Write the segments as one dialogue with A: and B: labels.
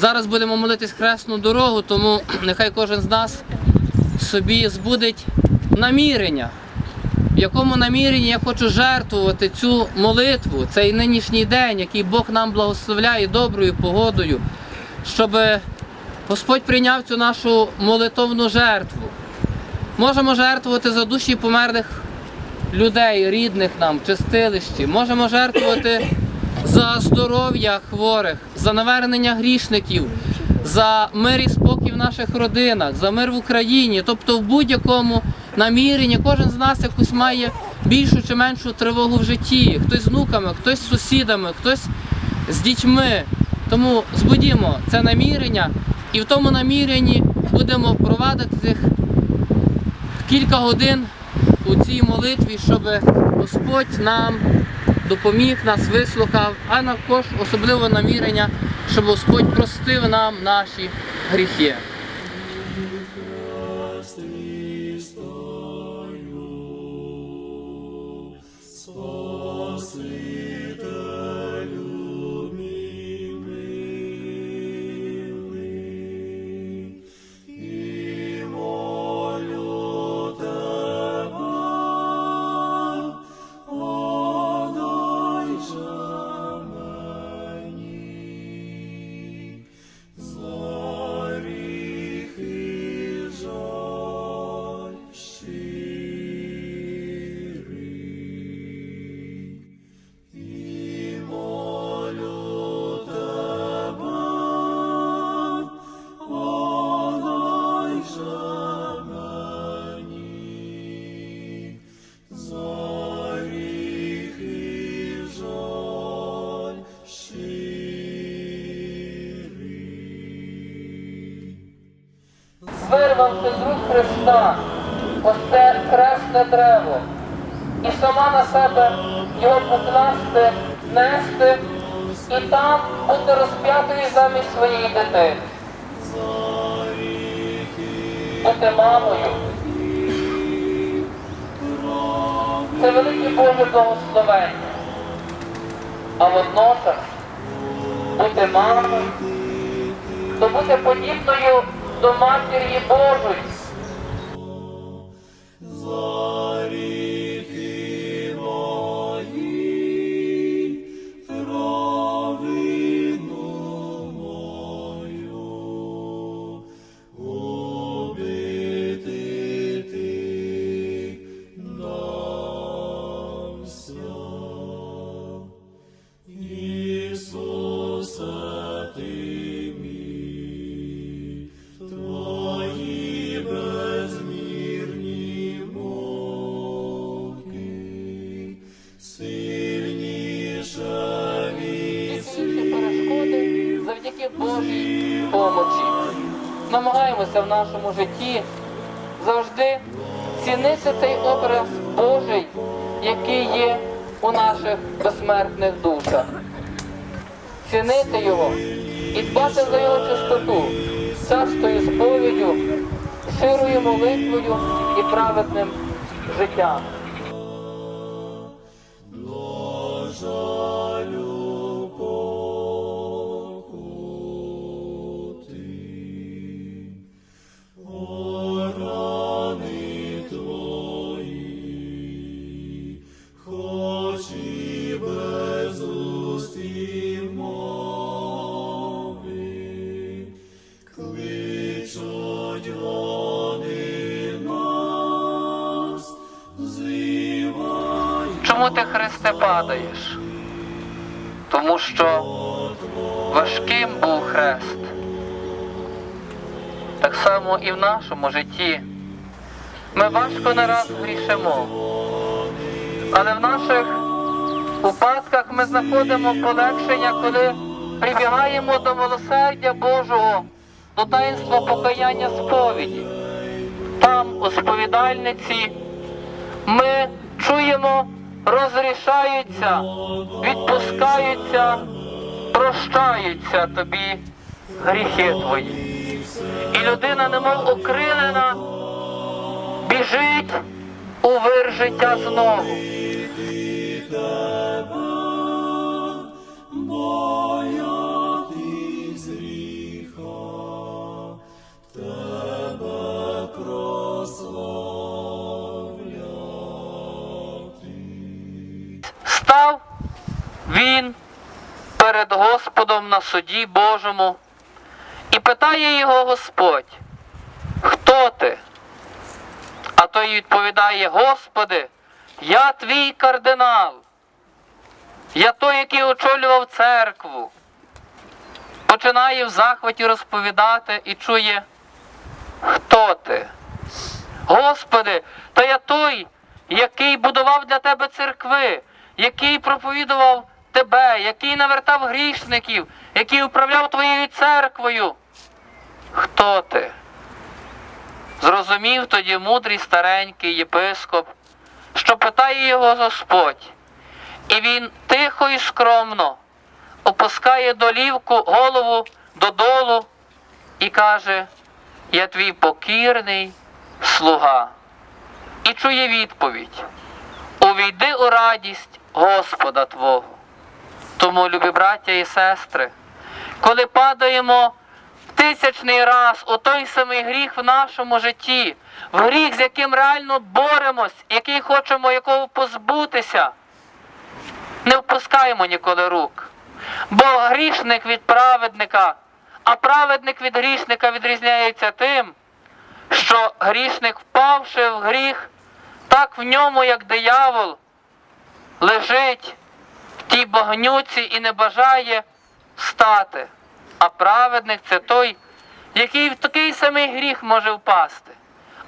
A: Зараз будемо молитись хресну дорогу, тому нехай кожен з нас собі збудить намірення. В якому наміренні я хочу жертвувати цю молитву, цей нинішній день, який Бог нам благословляє доброю погодою, щоб Господь прийняв цю нашу молитовну жертву. Можемо жертвувати за душі померлих людей, рідних нам, чистилищі. Можемо жертвувати за здоров'я хворих, за навернення грішників, за мир і спокій в наших родинах, за мир в Україні. Тобто в будь-якому наміренні кожен з нас якусь має більшу чи меншу тривогу в житті. Хтось з внуками, хтось з сусідами, хтось з дітьми. Тому збудімо це намірення і в тому наміренні будемо провадити тих кілька годин у цій молитві, щоб Господь нам допоміг, нас вислухав, а також особливо намірення, щоб Господь простив нам наші гріхи. Вирвавши з рук Христа, ось це хресне дерево, і сама на себе його покласти, нести, і там бути розп'ятою замість своєї дитини. Бути мамою. Це велике Боже благословення. А водночас бути мамою, то бути подібною до Матері Божої. Намагаємося в нашому житті завжди цінити цей образ Божий, який є у наших безсмертних душах. Цінити його і дбати за його чистоту, частою сповіддю, щирою молитвою і праведним життям. Чому ти, Христе, падаєш? Тому що важким був хрест. Так само і в нашому житті. Ми важко не раз грішимо, але в наших упадках ми знаходимо полегшення, коли прибігаємо до милосердя Божого, до таїнства покаяння сповіді. Там, у сповідальниці, ми чуємо, розрішаються, відпускаються, прощаються тобі гріхи твої. І людина, немов окрилена, біжить у вир життя знову. Він перед Господом на суді Божому і питає його Господь, хто ти? А той відповідає, Господи, я твій кардинал. Я той, який очолював церкву. Починає в захваті розповідати і чує, хто ти? Господи, та я той, який будував для тебе церкви, який проповідував тебе, який навертав грішників, який управляв твоєю церквою. Хто ти? Зрозумів тоді мудрий старенький єпископ, що питає його Господь, і він тихо і скромно опускає долівку голову додолу і каже: Я твій покірний слуга. І чує відповідь: Увійди у радість Господа Твого. Тому, любі браття і сестри, коли падаємо тисячний раз у той самий гріх в нашому житті, в гріх, з яким реально боремось, який хочемо якого позбутися, не впускаємо ніколи рук. Бо грішник від праведника, а праведник від грішника відрізняється тим, що грішник, впавши в гріх, так в ньому, як диявол, лежить тій багнюці і не бажає встати. А праведник це той, який в такий самий гріх може впасти.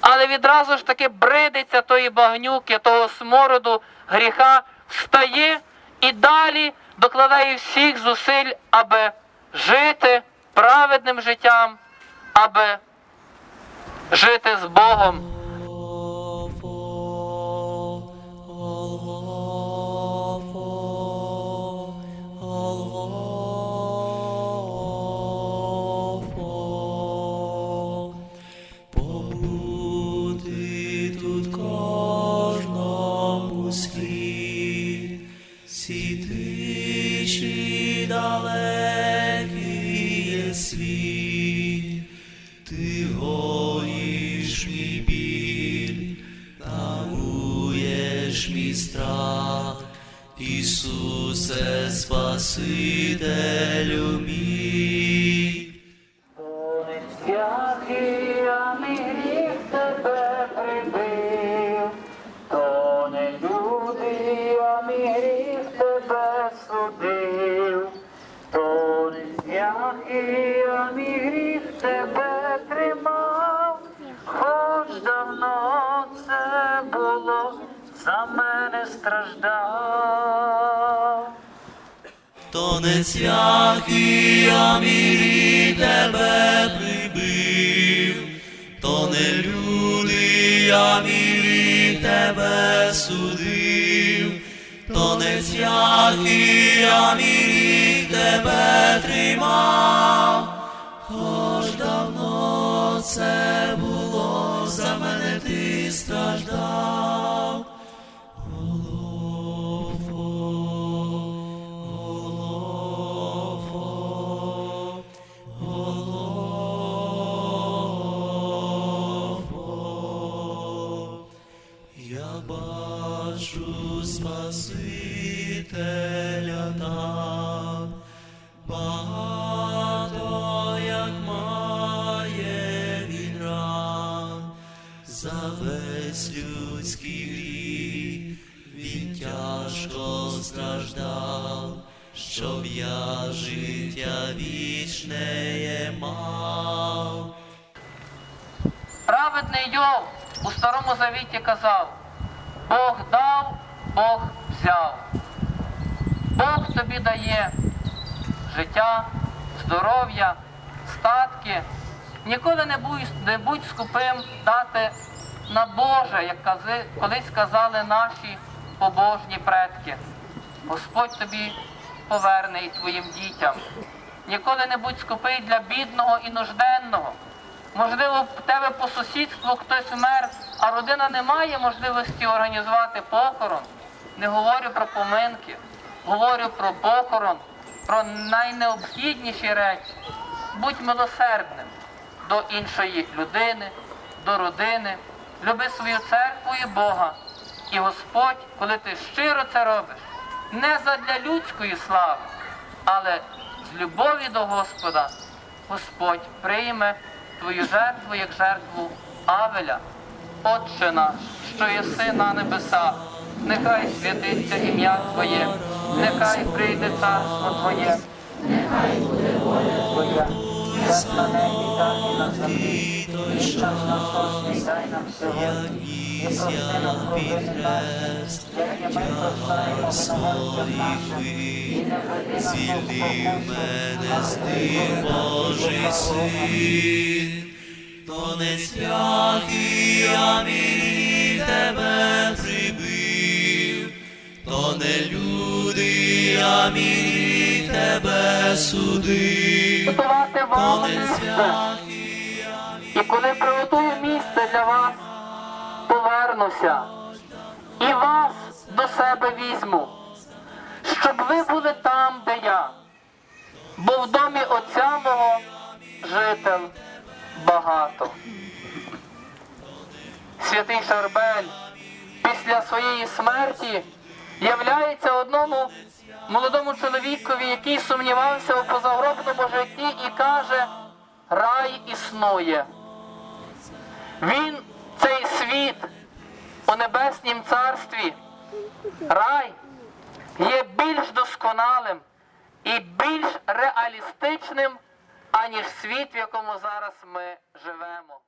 A: Але відразу ж таки бридиться тої багнюки, того смороду, гріха, встає і далі докладає всіх зусиль, аби жити праведним життям, аби жити з Богом.
B: Ти гоїш мій біль, даруєш мій страх, Ісусе, Спасителю мій.
A: То не
B: я мірі тебе прибив, то не люди, я мірі тебе судив, то не цвяхи, я мірі тебе тримав, за весь людський гріх він тяжко страждав, щоб я життя вічне мав.
A: Праведний Йов у Старому Завіті казав, Бог дав, Бог взяв. Бог тобі дає життя, здоров'я, статки. Ніколи не будь, не будь скупим дати на Боже, як колись казали наші побожні предки. Господь тобі поверне і твоїм дітям. Ніколи не будь скупий для бідного і нужденного. Можливо, в тебе по сусідству хтось вмер, а родина не має можливості організувати похорон. Не говорю про поминки, говорю про похорон, про найнеобхідніші речі. Будь милосердним до іншої людини, до родини. Люби свою церкву і Бога. І Господь, коли ти щиро це робиш, не задля людської слави, але з любові до Господа Господь прийме твою жертву як жертву Авеля. Отче наш, що єси на небесах, нехай святиться ім'я Твоє, нехай прийде царство Твоє, нехай буде воля Твоя, і і нам провини наші, як і винуватцям нашим, і не веди нас
B: Звільни мене з них, Божий то не цвяхи, а мій тебе прибив, то не люди, мій тебе судив,
A: Готувати вам місце. І коли приготую місце для вас, повернуся і вас до себе візьму, щоб ви були там, де я. Бо в домі отця мого жител багато. Святий Шарбель після своєї смерті являється одному молодому чоловікові, який сумнівався у позагробному житті і каже, рай існує. Він цей світ у небеснім царстві, рай є більш досконалим і більш реалістичним, аніж світ, в якому зараз ми живемо.